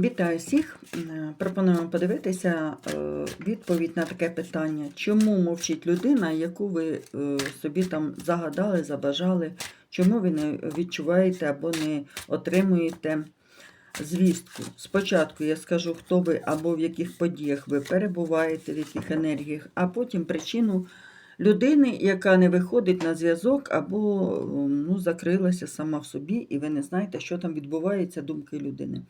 Вітаю всіх! Пропонуємо подивитися е, відповідь на таке питання, чому мовчить людина, яку ви е, собі там загадали, забажали, чому ви не відчуваєте або не отримуєте звістку. Спочатку я скажу, хто ви або в яких подіях ви перебуваєте, в яких енергіях, а потім причину людини, яка не виходить на зв'язок або ну, закрилася сама в собі, і ви не знаєте, що там відбувається, думки людини.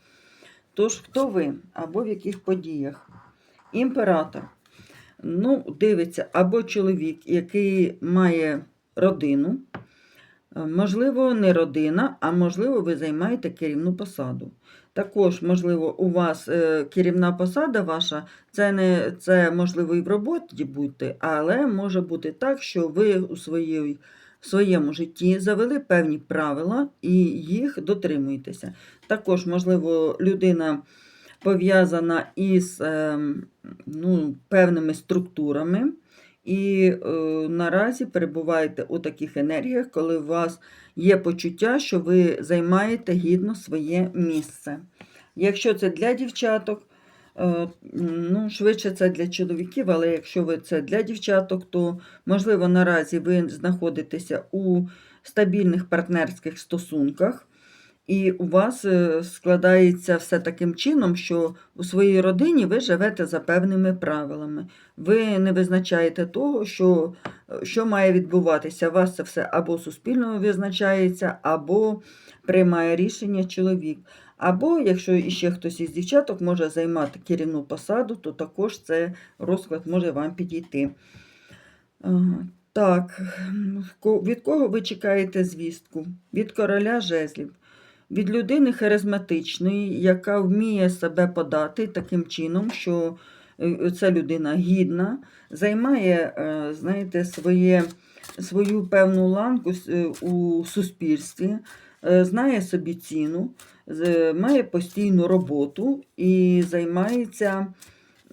Тож, хто ви або в яких подіях? Імператор. Ну, дивиться, або чоловік, який має родину. Е, Можливо, не родина, а можливо, ви займаєте керівну посаду. Також, можливо, у вас е, керівна посада ваша, це не це можливо і в роботі бути, але може бути так, що ви у своїй, в своєму житті завели певні правила і їх дотримуєтеся. Також, можливо, людина пов'язана із ем, ну, певними структурами. І е, наразі перебуваєте у таких енергіях, коли у вас є почуття, що ви займаєте гідно своє місце. Якщо це для дівчаток, ну, швидше це для чоловіків, але якщо ви це для дівчаток, то можливо наразі ви знаходитеся у стабільних партнерських стосунках. І у вас е, складається все таким чином, що у своїй родині ви живете за певними правилами. Ви не визначаєте того, що, е, що має відбуватися. У вас це все або суспільно визначається, або приймає рішення чоловік. Або, якщо іще хтось із дівчаток може займати керівну посаду, то також це розклад може вам підійти. Так, від кого ви чекаєте звістку? Від короля жезлів від людини харизматичної, яка вміє себе подати таким чином, що е, ця людина гідна, займає, е, знаєте, своє, свою певну ланку е, у суспільстві, е, знає собі ціну, має постійну роботу і займається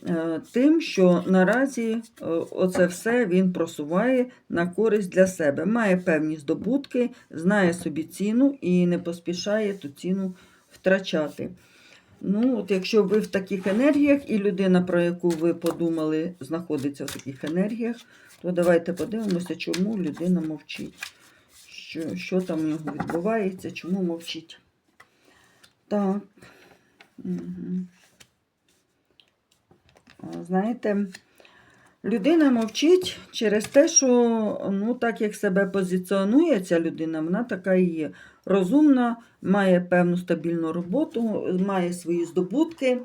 е, тим, що наразі е, оце все він просуває на користь для себе. Має певні здобутки, знає собі ціну і не поспішає ту ціну втрачати. Ну, от Якщо ви в таких енергіях, і людина, про яку ви подумали, знаходиться в таких енергіях, то давайте подивимося, чому людина мовчить. Що, що там у нього відбувається, чому мовчить. Так. Угу. Знаєте, людина мовчить через те, що ну, так як себе позиціонує ця людина, вона така і. Розумна, має певну стабільну роботу, має свої здобутки,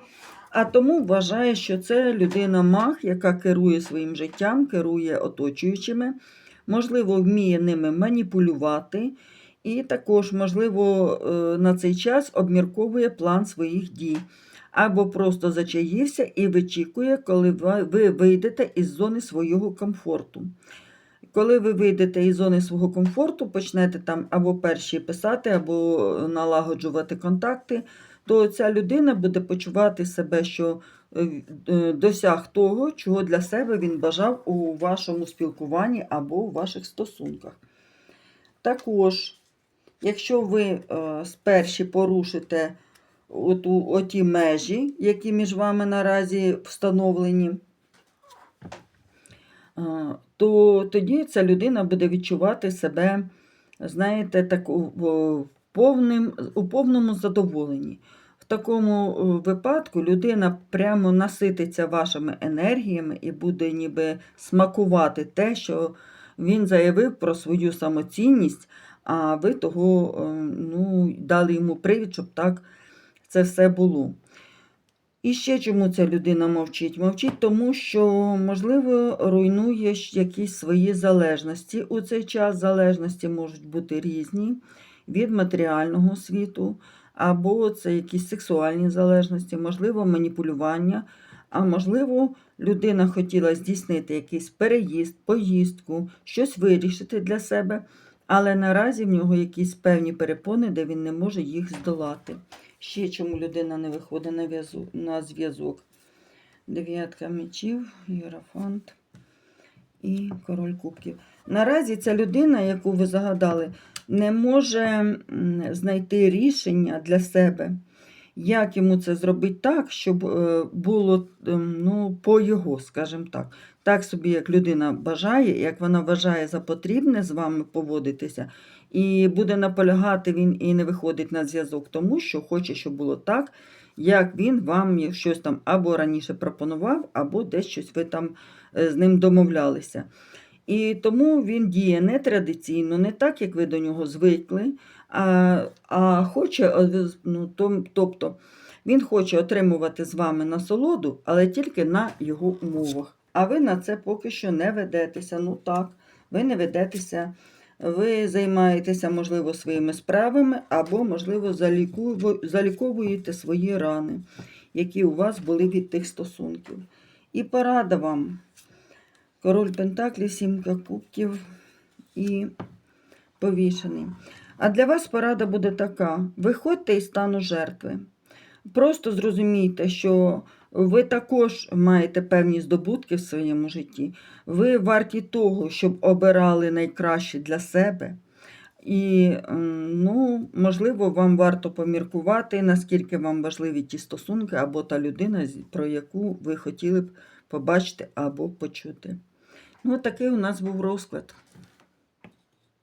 а тому вважає, що це людина-маг, яка керує своїм життям, керує оточуючими, можливо, вміє ними маніпулювати. І також, можливо, е, на цей час обмірковує план своїх дій або просто зачаївся і вичікує, коли ви ви вийдете із зони свого комфорту. Коли ви вийдете із зони свого комфорту, почнете там або перші писати, або налагоджувати контакти, то ця людина буде почувати себе, що е, е, досяг того, чого для себе він бажав у вашому спілкуванні або у ваших стосунках. Також, якщо ви е, сперші порушите оту, оті межі, які між вами наразі встановлені, то тоді ця людина буде відчувати себе, знаєте, так, повним, у повному задоволенні. В такому е, випадку людина прямо насититься вашими енергіями і буде ніби смакувати те, що він заявив про свою самоцінність, а ви того е, ну, дали йому привід, щоб так це все було. І ще чому ця людина мовчить? Мовчить тому, що, можливо, руйнує якісь свої залежності. У цей час залежності можуть бути різні від матеріального світу, або це якісь сексуальні залежності, можливо, маніпулювання. А можливо, людина хотіла здійснити якийсь переїзд, поїздку, щось вирішити для себе, але наразі в нього якісь певні перепони, де він не може їх здолати. Ще чому людина не виходить на, зв'язок. Дев'ятка мечів, Єрофант і король кубків. Наразі ця людина, яку ви загадали, не може знайти рішення для себе. як йому це зробити так, щоб е, було ну, по його, скажімо так. Так собі, як людина бажає, як вона вважає за потрібне з вами поводитися, і буде наполягати він і не виходить на зв'язок, тому що хоче, щоб було так, як він вам щось там або раніше пропонував, або десь щось ви там е, з ним домовлялися. І тому він діє не традиційно, не так, як ви до нього звикли, а, а хоче, е, ну, тобто, він хоче отримувати з вами насолоду, але тільки на його умовах. А ви на це поки що не ведетеся. Ну так, ви не ведетеся. Ви займаєтеся, можливо, своїми справами, або, можливо, заліковуєте свої рани, які у вас були від тих стосунків. І порада вам. Король Пентаклів, сімка кубків і повішений. А для вас порада буде така: виходьте із стану жертви. Просто зрозумійте, що ви також маєте певні здобутки в своєму житті. Ви варті того, щоб обирали найкраще для себе. І, ем, ну, можливо, вам варто поміркувати, наскільки вам важливі ті стосунки або та людина, про яку ви хотіли б побачити або почути. Ну, такий у нас був розклад.